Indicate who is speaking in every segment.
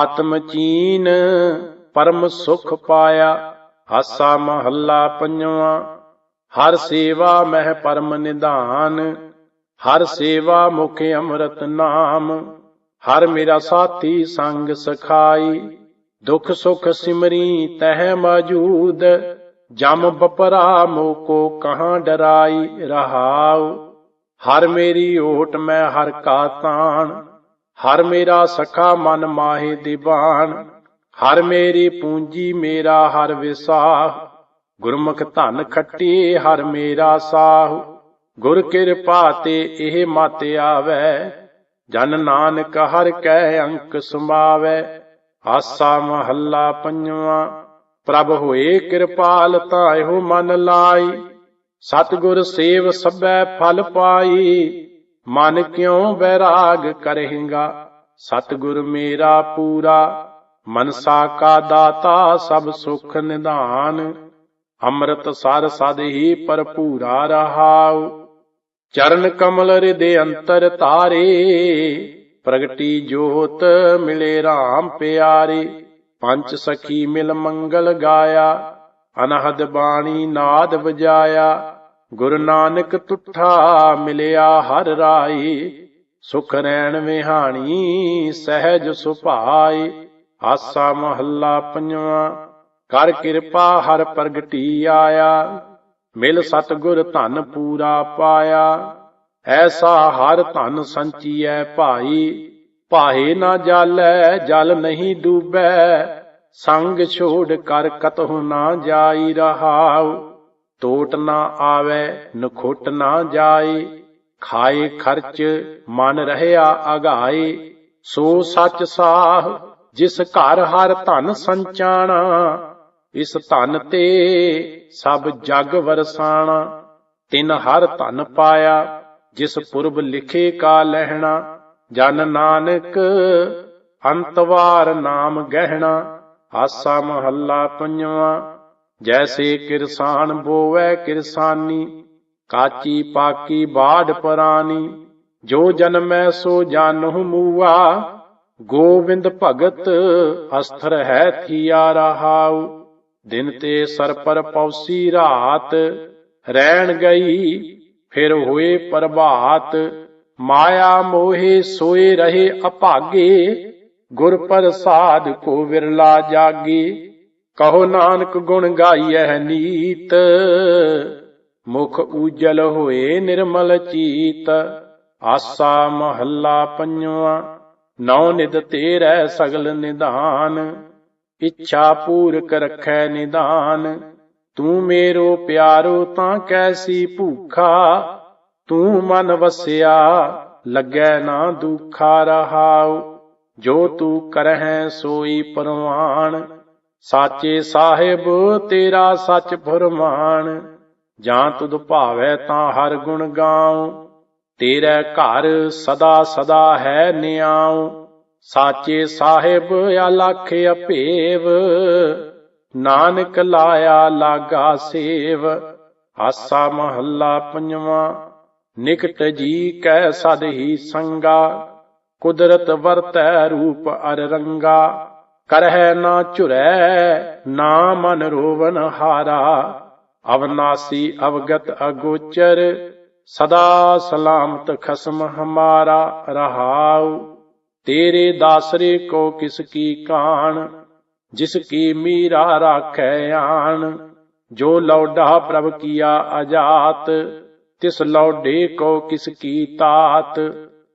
Speaker 1: ਆਤਮ ਚੀਨ, ਪਰਮ ਸੁਖ ਪਾਇਆ, ਹਾਸਾ ਮਹੱਲਾ ਪੰਜਵਾ। ਹਰ ਸੇਵਾ ਮਹਿ ਪਰਮ ਨਿਧਾਨ, ਹਰ ਸੇਵਾ ਮੁਖ ਅੰਮ੍ਰਿਤ ਨਾਮ। ਹਰ ਮੇਰਾ ਸਾਥੀ ਸੰਗ ਸਖਾਈ, ਦੁਖ ਸੁਖ ਸਿਮਰੀ ਤਹਿ ਮੌਜੂਦ। ਜਮ ਬਪਰਾ ਮੋਕੋ ਕਹਾਂ ਡਰਾਈ ਰਹਾਉ। ਹਰ ਮੇਰੀ ਓਟ ਮੈਂ ਹਰ ਕਾ ਤਾਣ। ਹਰ ਮੇਰਾ ਸਖਾ ਮਨ ਮਾਹੇ ਦੀਵਾਨ, ਹਰ ਮੇਰੀ ਪੂੰਜੀ ਮੇਰਾ ਹਰ ਵਿਸਾਹ। ਗੁਰਮੁਖ ਧਨ ਖੱਟੀ, ਹਰ ਮੇਰਾ ਸਾਹ। ਗੁਰ ਕਿਰਪਾ ਤੇ ਇਹ ਮਤ ਆਵੈ, ਜਨ ਨਾਨਕ ਹਰ ਕੈ ਅੰਕ ਸਮਾਵੈ। ਆਸਾ ਮਹੱਲਾ ਪੰਜਵਾ, ਪ੍ਰਭ ਹੋਏ ਕਿਰਪਾਲ ਤਾਂ ਇਹੋ ਮਨ ਲਾਈ। ਸਤਿਗੁਰ ਸੇਵ ਸਭੈ ਫਲ ਪਾਈ। ਮਨ ਕਿਉ ਵੈਰਾਗ ਕਰੇਗਾ ਸਤਿਗੁਰ ਮੇਰਾ ਪੂਰਾ, ਮਨਸਾ ਕਾ ਦਾਤਾ ਸਭ ਸੁਖ ਨਿਧਾਨ। ਅੰਮ੍ਰਿਤ ਸਰ ਸਦ ਹੀ ਭਰਪੂਰਾ ਰਹਾਉ। ਚਰਨ ਕਮਲ ਹਿਰਦੇ ਅੰਤਰ ਤਾਰੇ, ਪ੍ਰਗਟੀ ਜੋਤ ਮਿਲੇ RAM ਪਿਆਰੇ। ਪੰਜ ਸਖੀ ਮਿਲ ਮੰਗਲ ਗਾਇਆ, ਅਨਹਦ ਬਾਣੀ ਨਾਦ ਵਜਾਇਆ। ਗੁਰੂ ਨਾਨਕ ਤੁਠਾ ਮਿਲਿਆ ਹਰ ਰਾਈ, ਸੁਖ ਰਹਿਣ ਵਿਹਾਣੀ, ਸਹਿਜ ਸੁਭਾਈ, ਆਸਾ ਮਹੱਲਾ ਪੰਜਵਾ, ਕਰ ਕਿਰਪਾ ਹਰ ਪ੍ਰਗਟੀ ਆਇਆ, ਮਿਲ ਸਤਗੁਰ ਧਨ ਪੂਰਾ ਪਾਇਆ, ਐਸਾ ਹਰ ਧਨ ਸੰਚੀਐ ਭਾਈ, ਭਾਏ ਨਾ ਜਾਲੈ, ਜਲ ਨਹੀਂ ਡੂਬੈ, ਸੰਗ ਛੋੜ ਕਰ ਕਤਹੁ ਨਾ ਜਾਈ ਰਹਾਉ। ਟੋਟ ਨਾ ਆਵੇ, ਨਖੁੱਟ ਨਾ ਜਾਏ, ਖਾਏ ਖਰਚ ਮਨ ਰਹਿਆ ਅਗਾਏ। ਸੋ ਸੱਚ ਸਾਹ, ਜਿਸ ਘਰ ਹਰ ਧਨ ਸੰਚਾਣਾ, ਇਸ ਧਨ ਤੇ ਸਭ ਜਗ ਵਰਸਾਣਾ। ਤਿਨ ਹਰ ਧਨ ਪਾਇਆ, ਜਿਸ ਪੁਰਬ ਲਿਖੇ ਕਾ ਲਹਿਣਾ। ਜਨ ਨਾਨਕ ਅੰਤਵਾਰ ਨਾਮ ਗਹਿਣਾ, ਆਸਾ ਮਹੱਲਾ ਪੰਜਵਾ। ਜੈਸੇ ਕਿਰਸਾਨ ਬੋਵੈ ਕਿਰਸਾਨੀ, ਕਾਚੀ ਪਾਕੀ ਬਾੜ ਪਰਾਨੀ, ਜੋ ਜਨਮੈ ਸੋ ਜਾਨਹੁ ਮੂਆ ਗੋਬਿੰਦ ਭਗਤ ਅਸਥਰ ਹੈ ਥੀਆ ਰਹਾਉ, ਦਿਨ ਤੇ ਸਰ ਪਰ ਪੌਸੀ ਰਾਤ ਰਹਿਣ ਗਈ ਫਿਰ ਹੋਏ ਪ੍ਰਭਾਤ, ਮਾਇਆ ਮੋਹੇ ਸੋਏ ਰਹੇ ਅਭਾਗੇ, ਗੁਰ ਪ੍ਰਸਾਦ ਕੋ ਵਿਰਲਾ ਜਾਗੇ। ਕਹੋ ਨਾਨਕ ਗੁਣ ਗਾਈਐ ਨੀਤ, ਮੁਖ ਉਜਲ ਹੋਏ ਨਿਰਮਲ ਚੀਤ। ਆਸਾ ਮਹੱਲਾ ਪੰਜਵਾ, ਨੌ ਨਿਦ ਤੇਰੈ ਸਗਲ ਨਿਧਾਨ, ਇੱਛਾ ਪੂਰਕ ਰਖੈ ਨਿਧਾਨ। ਤੂੰ ਮੇਰੋ ਪਿਆਰੋ ਤਾਂ ਕੈਸੀ ਭੂਖਾ, ਤੂੰ ਮਨ ਵਸਿਆ, ਲੱਗੈ ਨਾ ਦੁਖਾ ਰਹਾਉ। ਜੋ ਤੂੰ ਕਰਹਿ ਸੋਈ ਪਰਵਾਨ। ਸਾਚੇ ਸਾਹਿਬ, ਤੇਰਾ ਸੱਚ ਫਰਮਾਨ। ਜਾਂ ਤੁਧ ਭਾਵੈ ਤਾਂ ਹਰ ਗੁਣ ਗਾਉ। ਤੇਰੇ ਘਰ ਸਦਾ ਸਦਾ ਹੈ ਨਿਆਉ। ਸਾਚੇ ਸਾਹਿਬ, ਅਲਖ ਅਪੇਵ। ਨਾਨਕ ਲਾਇਆ ਲਾਗਾ ਸੇਵ। ਆਸਾ ਮਹੱਲਾ ਪੰਜਵਾ। ਨਿਕਟ ਜੀ ਕੈ ਸਦ ਹੀ ਸੰਗਾ। ਕੁਦਰਤ ਵਰਤੈ ਰੂਪ ਅਰ ਰੰਗਾ ਕਰਹਿ ਨਾ ਝੁਰੈ, ਨਾ ਮਨ ਰੋਵਨ ਹਾਰਾ। ਅਵਨਾਸੀ ਅਵਗਤ ਅਗੋਚਰ, ਸਦਾ ਸਲਾਮਤ ਖਸਮ ਹਮਾਰਾ ਰਹਾਉ। ਤੇਰੇ ਦਾਸਰੇ ਕੋ ਕਿਸ ਕੀ ਕਾਣ, ਜਿਸ ਕੀ ਮੀਰਾ ਰਾਖੈ ਆਣ। ਜੋ ਲੌਡਾ ਪ੍ਰਭ ਕੀਆ ਆਜਾਤ ਤਿਸ ਲੌਡੇ ਕੋ ਕਿਸ ਕੀ ਤਾਤ।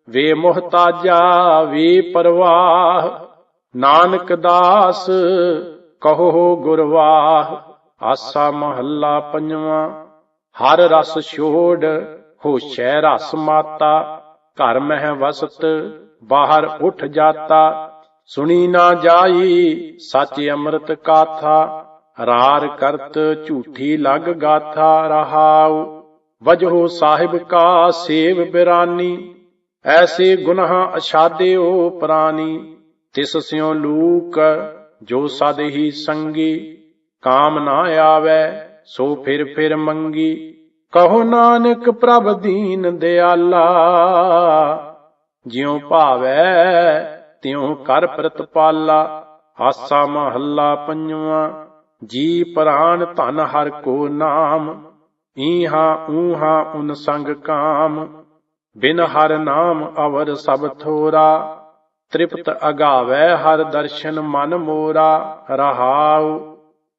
Speaker 1: ਵੇ ਮੁਹਤਾਜਾ, ਵੇ ਪਰਵਾਹ ਨਾਨਕ ਦਾਸ, ਕਹੋ ਗੁਰਵਾਹ, ਆਸਾ ਮਹੱਲਾ ਪੰਜਵਾਂ। ਹਰ ਰਸ ਛੋੜ, ਹੋਸ਼ੈ ਰਸ ਮਾਤਾ, ਘਰ ਮਹਿ ਵਸਤ, ਬਾਹਰ ਉਠ ਜਾਤਾ। ਸੁਣੀ ਨਾ ਜਾਈ, ਸੱਚ ਅੰਮ੍ਰਿਤ ਕਾਥਾ, ਰਾਰ ਕਰਤ ਝੂਠੀ ਲਗ ਗਾਥਾ ਰਹਾਉ। ਵਜਹੋ ਸਾਹਿਬ ਕਾ ਸੇਵ ਬਿਰਾਨੀ, ਐਸੇ ਗੁਨਾਹ ਅਛਾਦਿਓ ਪ੍ਰਾਨੀ। ਤਿਸ ਸਿਉ ਲੂਕ, ਜੋ ਸਦ ਹੀ ਸੰਗੀ, ਕਾਮ ਨਾ ਆਵੈ, ਸੋ ਫਿਰ ਫਿਰ ਮੰਗੀ। ਕਹੋ ਨਾਨਕ ਪ੍ਰਭ ਦੀਨ ਦਿਆਲਾ, ਜਿਉ ਭਾਵੈ ਤਿਉ ਕਰ ਪ੍ਰਤਪਾਲਾ। ਆਸਾ ਮਹੱਲਾ ਪੰਜਵਾ, ਜੀ ਪ੍ਰਾਨ ਧਨ ਹਰ ਕੋ ਨਾਮ, ਈਹਾ ਊਹਾ ਉਨ ਸੰਗ ਕਾਮ। ਬਿਨ ਹਰ ਨਾਮ ਅਵਰ ਸਭ ਥੋਰਾ ਤ੍ਰਿਪਤ ਅਗਾਵੈ ਹਰ ਦਰਸ਼ਨ ਮਨ ਮੋਰਾ, ਰਹਾਉ।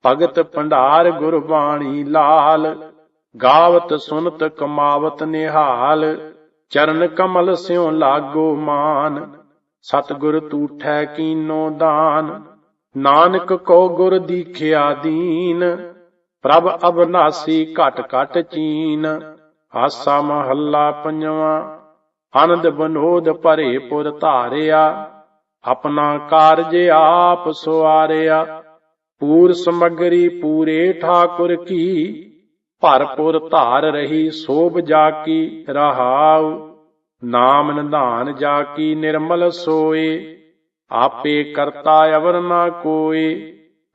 Speaker 1: ਭਗਤ ਭੰਡਾਰ ਗੁਰਬਾਣੀ ਲਾਲ, ਗਾਵਤ ਸੁਨਤ ਕਮਾਵਤ ਨਿਹਾਲ। ਚਰਨ ਕਮਲ ਸਿਉ ਲਾਗੋ ਮਾਨ, ਸਤਿਗੁਰ ਤੂਠੈ ਕੀਨੋ ਦਾਨ। ਨਾਨਕ ਕੋ ਗੁਰ ਦੀਖਿਆ ਦੀਨ, ਪ੍ਰਭ ਅਬਨਾਸੀ ਘਟ ਘਟ ਚੀਨ। ਆਸਾ ਮਹੱਲਾ ਪੰਜਵਾਂ। ਅਨੰਦ ਬਨੋਦ ਭਰੇ ਪੁਰ ਧਾਰਿਆ, ਆਪਣਾ ਕਾਰਜ ਆਪ ਸੁਆਰਿਆ। ਪੂਰ ਸਮਗਰੀ ਪੂਰੇ ਠਾਕੁਰ ਕੀ, ਭਰਪੁਰ ਧਾਰ ਰਹੀ ਸੋਭ ਜਾ ਕੀ ਰਹਾਉ। ਨਾਮ ਨਿਧਾਨ ਜਾ ਕੀ ਨਿਰਮਲ ਸੋਏ, ਆਪੇ ਕਰਤਾ ਅਵਰ ਨਾ ਕੋਏ।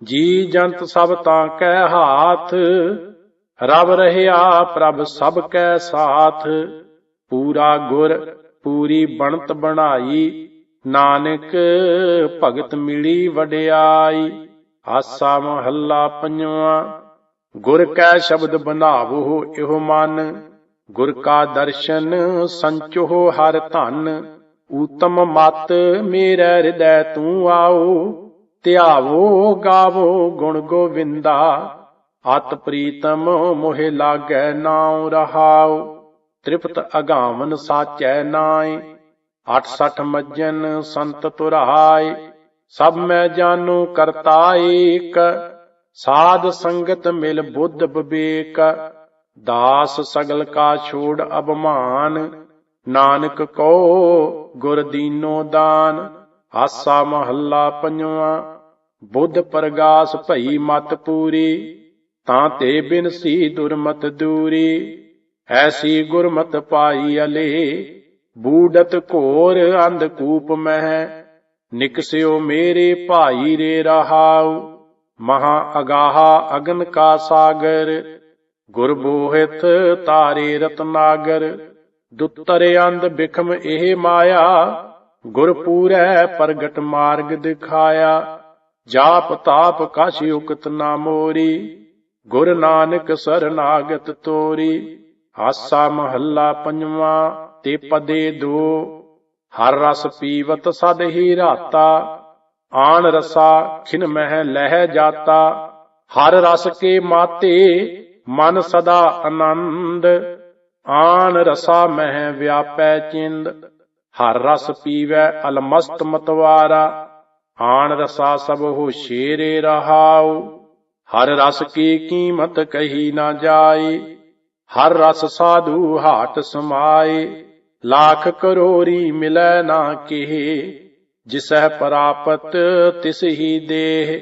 Speaker 1: ਜੀ ਜੰਤ ਸਭ ਤਾਂ ਕੈ ਹਾਥ ਰਬ ਰਹਿਆ ਪ੍ਰਭ ਸਭ ਕੈ ਸਾਥ। ਪੂਰਾ ਗੁਰ ਪੂਰੀ ਬਣਤ ਬਣਾਈ। ਨਾਨਕ ਭਗਤ ਮਿਲੀ ਵਡਿਆਈ। ਆਸਾ ਮਹੱਲਾ ਪੰਜਵਾ। ਗੁਰ ਕੈ ਸ਼ਬਦ ਬਨਾਵੋ ਇਹੋ ਮਨ। ਗੁਰ ਕਾ ਦਰਸ਼ਨ ਸੰਚੋ ਹਰ ਧਨ। ਊਤਮ ਮਤ ਮੇਰੇ ਹਿਰਦੈ ਤੂੰ ਆਓ। ਧਿਆਵੋ ਗਾਵੋ ਗੁਣ ਗੋਵਿੰਦਾ। ਅਤ ਪ੍ਰੀਤਮ ਮੋਹਿ ਲਾਗੈ ਨਾਉ ਰਹਾਓ ਤ੍ਰਿਪਤ ਅਗਾਵਨ ਸਾਚੈ ਨਾਏ 68 ਮੱਜਨ ਸੰਤ ਤੁਰਾਏ, ਸਭ ਮੈਂ ਜਾਣੂ ਕਰਤਾ ਏਕ, ਸਾਧ ਸੰਗਤ ਮਿਲ ਬੁੱਧ ਬਵੇਕ, ਦਾਸ ਸਗਲ ਕਾ ਛੋੜ ਅਭਮਾਨ, ਨਾਨਕ ਕੋ ਗੁਰ ਦੀਨੋ ਦਾਨ, ਆਸਾ ਮਹੱਲਾ ਪੰਜਵਾ, ਬੁੱਧ ਪ੍ਰਗਾਸ ਭਈ ਮਤ ਪੂਰੀ, ਤਾਂ ਤੇ ਬਿਨਸੀ ਦੁਰਮਤ ਦੂਰੀ। ਐਸੀ ਗੁਰਮਤ ਪਾਈ ਅਲੇ, ਬੂਡਤ ਘੋਰ ਅੰਧਕੂਪ ਮਹਿ ਨਿਕਸਿਓ ਮੇਰੇ ਭਾਈ ਰੇ ਰਹਾਉ, ਮਹਾ ਅਗਾਹਾ ਅਗਨ ਕਾ ਸਾਗਰ, ਗੁਰ ਬੋਹਿਤ ਤਾਰੇ ਰਤਨਾਗਰ ਦੁੱਤਰ ਅੰਧ ਬਿਖਮ ਇਹ ਮਾਇਆ, ਗੁਰ ਪੂਰੈ ਪ੍ਰਗਟ ਮਾਰਗ ਦਿਖਾਇਆ, ਜਾਪ ਤਾਪ ਕਛ ਉਕਤ ਨਾ ਮੋਰੀ, ਗੁਰ ਨਾਨਕ ਸਰਨਾਗਤ ਤੋਰੀ। ਹਾਸਾ ਮਹੱਲਾ ਪੰਜਵਾਂ, ਤੇ ਪਦੇ ਦੋ, ਹਰ ਰਸ ਪੀਵਤ ਸਦ ਹੀ ਰਾਤਾ, ਆਣ ਰਸਾ ਖਿਨ ਮਹਿ ਲਹਿ ਜਾਤਾ, ਹਰ ਰਸ ਕੇ ਮਾਤੇ ਮਨ ਸਦਾ ਆਨੰਦ, ਆਣ ਰਸਾ ਮਹਿ ਵਿਆਪੈ ਚਿੰਦ, ਹਰ ਰਸ ਪੀਵੈ ਅਲਮਸਤ ਮਤਵਾਰਾ, ਆਣ ਰਸਾ ਸਭ ਹੋਸ਼ੇਰੇ ਰਹਾਉ, ਹਰ ਰਸ ਕੀ ਕੀਮਤ ਕਹੀ ਨਾ ਜਾਏ ਹਰ ਰਸ ਸਾਧੂ ਹਾਟ ਸਮਾਏ, ਲੱਖ ਕਰੋਰੀ ਮਿਲੈ ਨਾ ਕਿਹੇ, ਜਿਸਹਿ ਪ੍ਰਾਪਤ ਤਿਸ ਹੀ ਦੇਹ।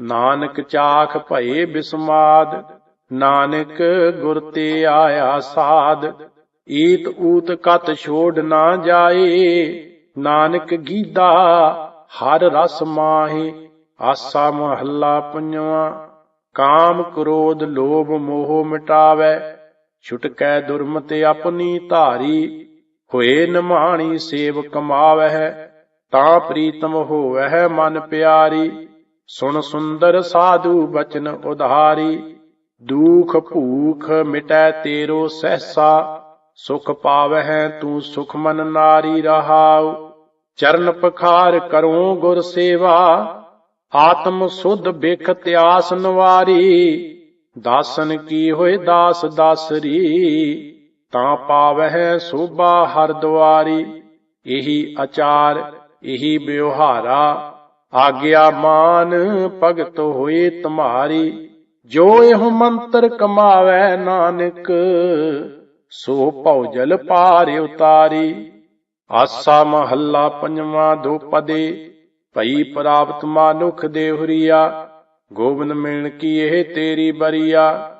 Speaker 1: ਨਾਨਕ ਚਾਖ ਭਏ ਬਿਸਮਾਦ, ਨਾਨਕ ਗੁਰ ਤੇ ਆਇਆ ਸਾਧ ਈਤ ਊਤ ਕਤ ਛੋੜ ਨਾ ਜਾਏ, ਨਾਨਕ ਗੀਦਾ ਹਰ ਰਸ ਮਾਹੇ। ਆਸਾ ਮਹੱਲਾ ਪੰਜਵਾ, ਕਾਮ ਕ੍ਰੋਧ ਲੋਭ ਮੋਹ ਮਿਟਾਵੇ। ਛੁਟਕੈ ਦੁਰਮਤਿ ਆਪਣੀ ਧਾਰੀ ਹੋਏ ਨਿਮਾਣੀ ਸੇਵ ਕਮਾਵਹਿ, ਤਾਂ ਪ੍ਰੀਤਮ ਹੋਵਹਿ ਮਨ ਪਿਆਰੀ। ਸੁਣ ਸੁੰਦਰ ਸਾਧੂ ਬਚਨ ਉਧਾਰੀ, ਦੂਖ ਭੂਖ ਮਿਟੈ ਤੇਰੋ ਸਹਸਾ, ਸੁਖ ਪਾਵਹਿ ਤੂੰ ਸੁਖ ਮਨ ਨਾਰੀ ਰਹਾਉ। ਚਰਨ ਪਖਾਰ ਕਰੋ ਗੁਰ ਸੇਵਾ, ਆਤਮ ਸੁਧ ਬਿਖ ਤਿਆਸ ਨਵਾਰੀ। ਦਾਸਨ ਕੀ ਹੋਏ ਦਾਸ ਦਾਸਰੀ? ਤਾਂ ਪਾਵਹਿ ਸੋਭਾ ਹਰ ਦੁਆਰੀ। ਇਹੀ ਆਚਾਰ ਇਹੀ ਵਿਵਹਾਰਾ। ਆਗਿਆ ਮਾਨ ਭਗਤ ਹੋਏ ਤੁਮਾਰੀ। ਜੋ ਇਹ ਮੰਤਰ ਕਮਾਵੈ ਨਾਨਕ, ਸੋ ਭਉਜਲ ਪਾਰ ਉਤਾਰੀ। ਆਸਾ ਮਹੱਲਾ ਪੰਜਵਾਂ ਦੋ ਪਦੇ ਭਈ ਪ੍ਰਾਪਤ ਮਾਨੁਖ ਦੇਹੁਰੀਆ। ਗੋਬਿੰਦ ਮਿਲਣ ਕੀ ਇਹ ਤੇਰੀ ਬਰੀਆ?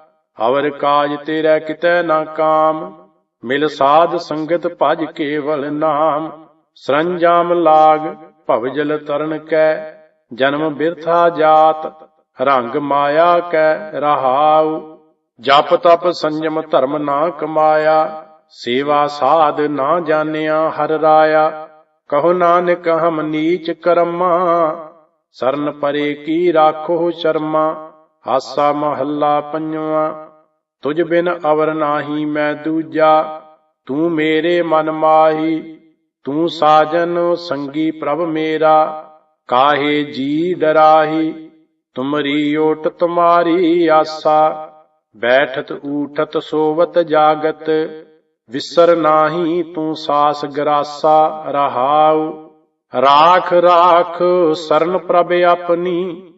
Speaker 1: ਅਵਰ ਕਾਜ ਤੇਰਾ ਕਿਤੈ ਨਾ ਕਾਮ। ਮਿਲ ਸਾਧ ਸੰਗਤ ਭਜ ਕੇਵਲ ਨਾਮ। ਸਰੰਜਾਮ ਲਾਗ ਭਵਜਲ ਤਰਨ ਕੈ। ਜਨਮ ਬਿਰਥਾ ਜਾਤ, ਰੰਗ ਮਾਇਆ ਕੈ ਰਹਾਉ। ਜਪ ਤਪ ਸੰਜਮ ਧਰਮ ਨਾ ਕਮਾਇਆ। ਸੇਵਾ ਸਾਧ ਨਾ ਜਾਣਿਆ ਹਰ ਰਾਇਆ। ਕਹੋ ਨਾਨਕ ਹਮ ਨੀਚ ਕਰਮਾ। ਸਰਨ ਪਰੇ ਕੀ ਰਾਖੋ ਸ਼ਰਮਾ? ਹਾਸਾ ਮਹੱਲਾ ਪੰਜਵਾ। ਤੁਝ ਬਿਨ ਅਵਰ ਨਾਹੀ ਮੈਂ ਦੂਜਾ। ਤੂੰ ਮੇਰੇ ਮਨ ਮਾਹੀ, ਤੂੰ ਸਾਜਨ ਸੰਗੀ ਪ੍ਰਭ ਮੇਰਾ। ਕਾਹੇ ਜੀ ਡਰਾਹੀ, ਤੁਮਰੀ ਓਟ ਤੁਮਾਰੀ ਆਸਾ। ਬੈਠਤ ਊਠਤ ਸੋਵਤ ਜਾਗਤ, ਵਿਸਰ ਨਾਹੀ ਤੂੰ ਸਾਸ ਗਰਾਸਾ ਰਹਾਉ। ਰਾਖ ਰਾਖ ਸਰਨ ਪ੍ਰਭ ਆਪਣੀ,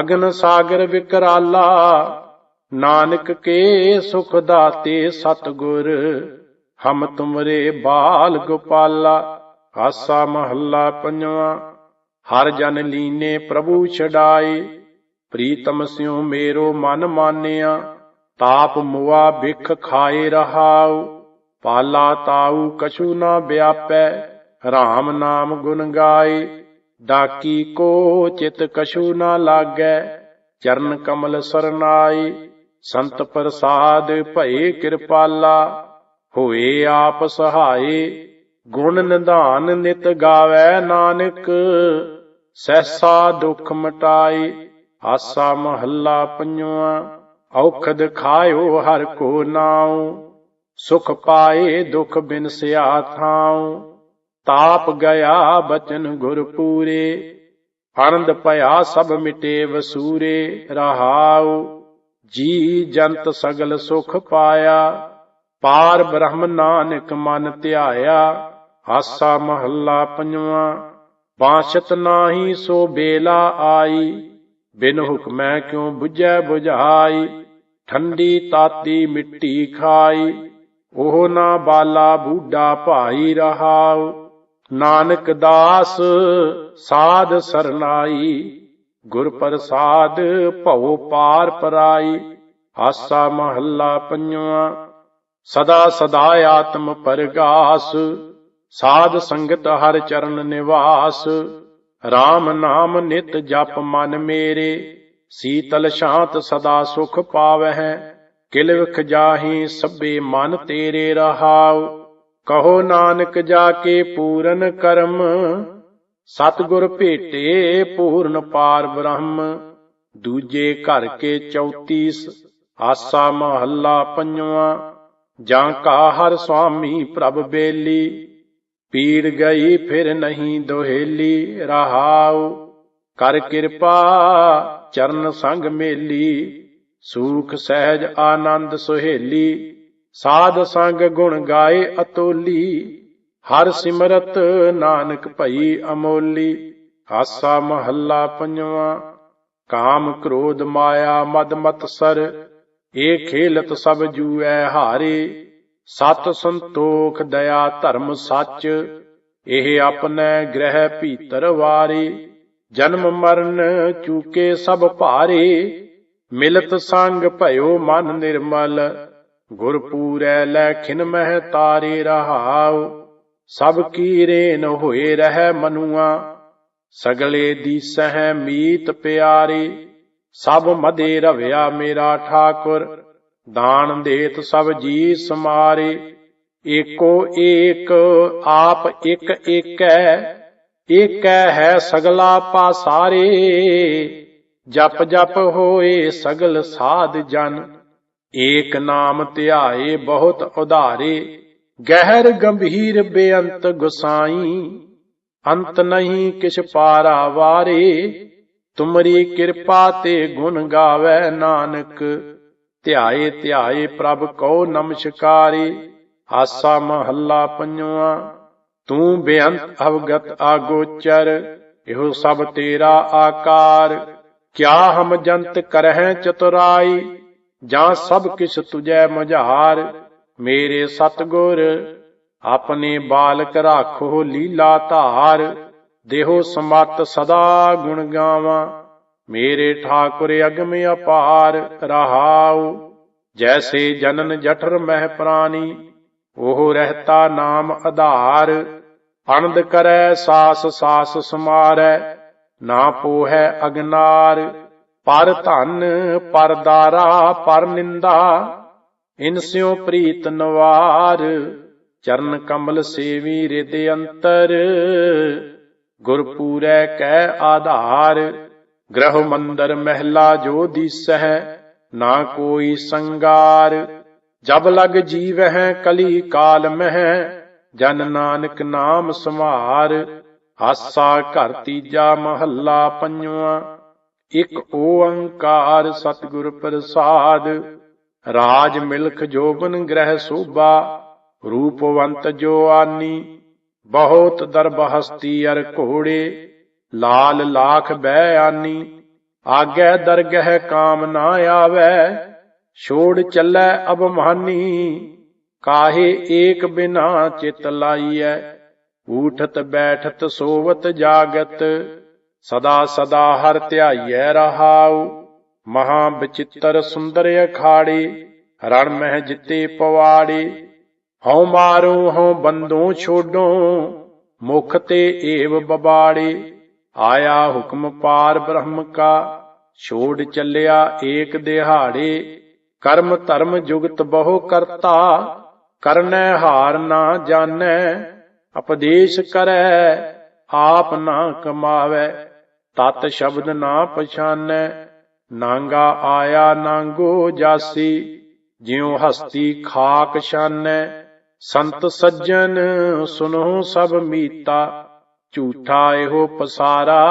Speaker 1: ਅਗਨ ਸਾਗਰ ਵਿਕਰਾਲਾ, ਨਾਨਕ ਕੇ ਸੁਖ ਦਾਤੇ ਸਤਗੁਰ, ਹਮ ਤੁਮਰੇ ਬਾਲ ਗੋਪਾਲਾ, ਆਸਾ ਮਹੱਲਾ ਪੰਜਵਾ, ਹਰ ਜਨ ਲੀਨੇ ਪ੍ਰਭੂ ਛਡਾਏ, ਪ੍ਰੀਤਮ ਸਿਉ ਮੇਰੋ ਮਨ ਮਾਨਿਆ, ਤਾਪ ਮੁਆ ਬਿਖ ਖਾਏ ਰਹਾਉ, ਪਾਲਾ ਤਾਉ ਕਛੂ ਨਾ ਵਿਆਪੈ RAM ਨਾਮ ਗੁਣ ਗਾਏ, ਡਾਕੀ ਕੋ ਚਿਤ ਕਛੂ ਨਾ ਲਾਗੈ, ਚਰਨ ਕਮਲ ਸਰਨਾਈ ਸੰਤ ਪ੍ਰਸਾਦ ਭਏ ਕਿਰਪਾਲਾ, ਹੋਏ ਆਪ ਸਹਾਈ ਗੁਣ ਨਿਧਾਨ ਨਿਤ ਗਾਵੇ ਨਾਨਕ, ਸਹਿਸਾ ਦੁਖ ਮਟਾਈ ਆਸਾ ਮਹੱਲਾ ਪੰਜਵਾ, ਔਖਦ ਖਾਇਓ ਹਰ ਕੋ ਨਾਉ, ਸੁਖ ਪਾਏ ਦੁਖ ਬਿਨ ਸਿਆ ਥਾਉ। ਤਾਪ ਗਿਆ ਬਚਨ ਗੁਰ ਪੂਰੇ ਆਨੰਦ ਭਇਆ ਸਭ ਮਿਟੇ ਵਸੂਰੇ, ਰਹਾਉ, ਜੀ ਜੰਤ ਸਗਲ ਸੁਖ ਪਾਇਆ, ਪਾਰ ਬ੍ਰਹਮ ਨਾਨਕ ਮਨ ਧਿਆਇਆ ਆਸਾ ਮਹੱਲਾ ਪੰਜਵਾ ਬਾਸ਼ਤ ਨਾਹੀ ਸੋ ਬੇਲਾ ਆਈ, ਬਿਨ ਹੁਕਮੈ ਕਿਉ 부ਝੈ 부ਝਾਈ ਠੰਡੀ ਤਾਤੀ ਮਿੱਟੀ ਖਾਈ, ਉਹ ਨਾ ਬਾਲਾ ਬੂਢਾ ਭਾਈ ਰਹਾਉ। ਨਾਨਕ ਦਾਸ ਸਾਧ ਸਰਨਾਈ, ਗੁਰ ਪ੍ਰਸਾਦ ਭਉ ਪਾਰ ਪਰਾਈ, ਆਸਾ ਮਹੱਲਾ ਪੰਜਵਾ। ਸਦਾ ਸਦਾ ਆਤਮ ਪਰਗਾਸ, ਸਾਧ ਸੰਗਤ ਹਰ ਚਰਨ ਨਿਵਾਸ। RAM ਨਾਮ ਨਿਤ ਜਪ ਮਨ ਮੇਰੇ, ਸੀਤਲ ਸ਼ਾਂਤ ਸਦਾ ਸੁਖ ਪਾਵਹਿ, ਕਿਲ ਵਿਖ ਜਾਹੀ ਸਭੇ ਮਨ ਤੇਰੇ ਰਹਾਉ। ਕਹੋ ਨਾਨਕ ਜਾ ਕੇ ਪੂਰਨ ਕਰਮ, ਸਤਿਗੁਰ ਭੇਟੇ ਪੂਰਨ ਪਾਰ ਬ੍ਰਹਮ, ਦੂਜੇ ਘਰ ਕੇ 34 ਆਸਾ ਮਹੱਲਾ ਪੰਜਵਾ, ਜਾਂ ਕਾ ਹਰ ਸੁਆਮੀ ਪ੍ਰਭ ਬੇਲੀ ਪੀੜ ਗਈ ਫਿਰ ਨਹੀਂ ਦੋਹੇਲੀ, ਰਹਾਉ ਕਰ ਕਿਰਪਾ, ਚਰਨ ਸੰਗ ਮੇਲੀ, ਸੂਖ ਸਹਿਜ ਆਨੰਦ ਸੁਹੇਲੀ ਸਾਧ ਸੰਗ ਗੁਣ ਗਾਏ ਅਤੋਲੀ, ਹਰ ਸਿਮਰਤ ਨਾਨਕ ਭਈ ਅਮੋਲੀ, ਹਾਸਾ ਮਹੱਲਾ ਪੰਜਵਾ, ਕਾਮ ਕ੍ਰੋਧ ਮਾਇਆ ਮਦ ਮਤਸਰ ਇਹ ਖੇਲਤ ਸਭ ਜੂਐ ਹਾਰੇ, ਸਤ ਸੰਤੋਖ ਦਇਆ ਧਰਮ ਸੱਚ, ਇਹ ਆਪਣੇ ਗ੍ਰਹਿ ਭੀਤਰ ਵਾਰੇ, ਜਨਮ ਮਰਨ ਚੂਕੇ ਸਭ ਭਾਰੇ, ਮਿਲਤ ਸੰਗ ਭਇਓ ਮਨ ਨਿਰਮਲ ਗੁਰ ਪੂਰੈ ਲੈ ਖਿਨ ਮਹਿ ਤਾਰੇ ਰਹਾਉ, ਸਭ ਕੀ ਰੇਨ ਹੋਏ ਰਹਿ ਮਨੁਆ। ਸਗਲੇ ਦੀ ਸਹਿ ਮੀਤ ਪਿਆਰੇ, ਸਭ ਮਦੇ ਰਵਿਆ ਮੇਰਾ ਠਾਕੁਰ। ਦਾਨ ਦੇਤ ਸਭ ਜੀ ਸਮਾਰੇ ਏਕੋ ਏਕ, ਆਪ ਇਕ ਏਕੈ। ਏਕੈ ਹੈ ਸਗਲਾ ਪਾਸਾਰੇ, ਜਪ ਜਪ ਹੋਏ ਸਗਲ ਸਾਧ ਜਨ। ਏਕ ਨਾਮ ਧਿਆਏ ਬਹੁਤ ਉਧਾਰੇ, ਗਹਿਰ ਗੰਭੀਰ ਬੇਅੰਤ ਗੁਸਾਈ। ਅੰਤ ਨਹੀਂ ਕਿਛ ਪਾਰਾ ਵਾਰੇ, ਤੁਮਰੀ ਕਿਰਪਾ ਤੇ ਗੁਣ ਗਾਵੇ ਨਾਨਕ। ਧਿਆਏ ਧਿਆਏ ਪ੍ਰਭ ਕਉ ਨਮਸਕਾਰੀ, ਆਸਾ ਮਹੱਲਾ ਪੰਜਵਾ। ਤੂੰ ਬੇਅੰਤ ਅਵਗਤ ਆਗੋਚਰ, ਇਹੋ ਸਭ ਤੇਰਾ ਆਕਾਰ। ਕਿਆ ਹਮ ਜੰਤ ਕਰਹਿ ਚਤੁਰਾਈ ਜਾਂ ਸਭ ਕਿਛ ਤੁਜੈ ਮਝਾਰ, ਮੇਰੇ ਸਤਗੁਰ, ਆਪਣੇ ਬਾਲਕ ਰਾਖੋ ਲੀਲਾ ਧਾਰ, ਦੇਹੋ ਸਮਤ ਸਦਾ ਗੁਣ ਗਾਵਾਂ, ਮੇਰੇ ਠਾਕੁਰ ਅਗਮ ਅਪਾਰ, ਰਹਾਉ, ਜੈਸੇ ਜਨਨ ਜਠਰ ਮਹਿ ਪ੍ਰਾਨੀ, ਉਹ ਰਹਤਾ ਨਾਮ ਆਧਾਰ ਅਨੰਦ ਕਰੈ ਸਾਸ ਸਾਸ ਸਮਾਰੈ, ਨਾ ਪੋਹੈ ਅਗਨਾਰ ਪਰ ਧਨ, ਪਰ ਦਾਰਾ, ਪਰ ਨਿੰਦਾ ਇਨਸਿਓ ਪ੍ਰੀਤ ਨਵਾਰ, ਚਰਨ ਕਮਲ ਸੇਵੀ ਰਿਦ ਅੰਤਰ ਗੁਰਪੂਰੈ ਕਹਿ ਆਧਾਰ, ਗ੍ਰਹ ਮੰਦਰ ਮਹਿਲਾ ਜੋ ਦੀਸਹਿ, ਨਾ ਕੋਈ ਸੰਗਾਰ, ਜਬ ਲਗ ਜੀਵ ਹੈ ਕਲੀ ਕਾਲ ਮਹਿ, ਜਨ ਨਾਨਕ ਨਾਮ ਸਮਾਰ ਆਸਾ ਘਰ ਤੀਜਾ ਮਹੱਲਾ ਪੰਜਵਾ। ਇਕ ਓੰਕਾਰ ਸਤਿਗੁਰ ਪ੍ਰਸਾਦ, ਰਾਜ ਮਿਲਖ ਜੋਬਨ ਗ੍ਰਹਿ ਸੋਭਾ ਰੂਪਵੰਤ ਜੋ ਬਹੁਤ ਦਰਬ ਹਸਤੀ ਅਰ ਘੋੜੇ, ਲਾਲ ਲਾਖ ਬਹਿ ਆਨੀ, ਆਗੈ ਦਰਗਹਿ ਕਾਮ ਨਾ ਆਵੈ, ਛੋੜ ਚੱਲੈ ਅਬਮਾਨੀ ਕਾਹੇ ਏਕ ਬਿਨਾ ਚਿਤ ਲਾਈਐ, ਊਠਤ ਬੈਠਤ ਸੋਵਤ ਜਾਗਤ ਸਦਾ ਸਦਾ ਹਰ ਧਿਆਈਐ ਰਹਾਉ, ਮਹਾ ਬਚਿੱਤਰ ਸੁੰਦਰ ਅਖਾੜੇ, ਰਣ ਮਹਿ ਜਿੱਤੇ ਪਵਾੜੀ। ਹਉ ਮਾਰੂ, ਹਉ ਬੰਦੋਂ ਛੋਡੋ, ਮੁਖ ਤੇ ਏਵ ਬਬਾੜੇ। ਆਇਆ ਹੁਕਮ ਪਾਰ ਬ੍ਰਹਮ ਕਾ, ਛੋੜ ਚੱਲਿਆ ਏਕ ਦਿਹਾੜੇ। ਕਰਮ ਧਰਮ ਜੁਗਤ ਬਹੁ ਕਰਤਾ, ਕਰਨੈ ਹਾਰ ਨਾ ਜਾਣੈ, ਉਪਦੇਸ਼ ਕਰੈ, ਆਪ ਨਾ ਕਮਾਵੈ। ਤਤ ਸ਼ਬਦ ਨਾ ਪਛਾਨੈ, ਨਾਂਗਾ ਆਇਆ ਨਾਂਗੋ ਜਾਸੀ, ਜਿਉ ਹਸਤੀ ਖਾਕ ਛਾਨੈ। ਸੰਤ ਸੱਜਣ ਸੁਨੋ ਸਭ ਮੀਤਾ, ਝੂਠਾ ਇਹੋ ਪਸਾਰਾ।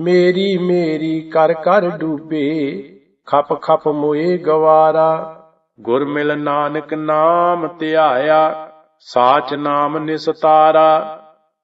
Speaker 1: ਮੇਰੀ ਮੇਰੀ ਕਰ ਕਰ ਡੂਬੇ, ਖਪ ਖਪ ਮੋਏ ਗਵਾਰਾ। ਗੁਰ ਮਿਲ ਨਾਨਕ ਨਾਮ ਧਿਆਇਆ, ਸਾਚ ਨਾਮ ਨਿਸਤਾਰਾ।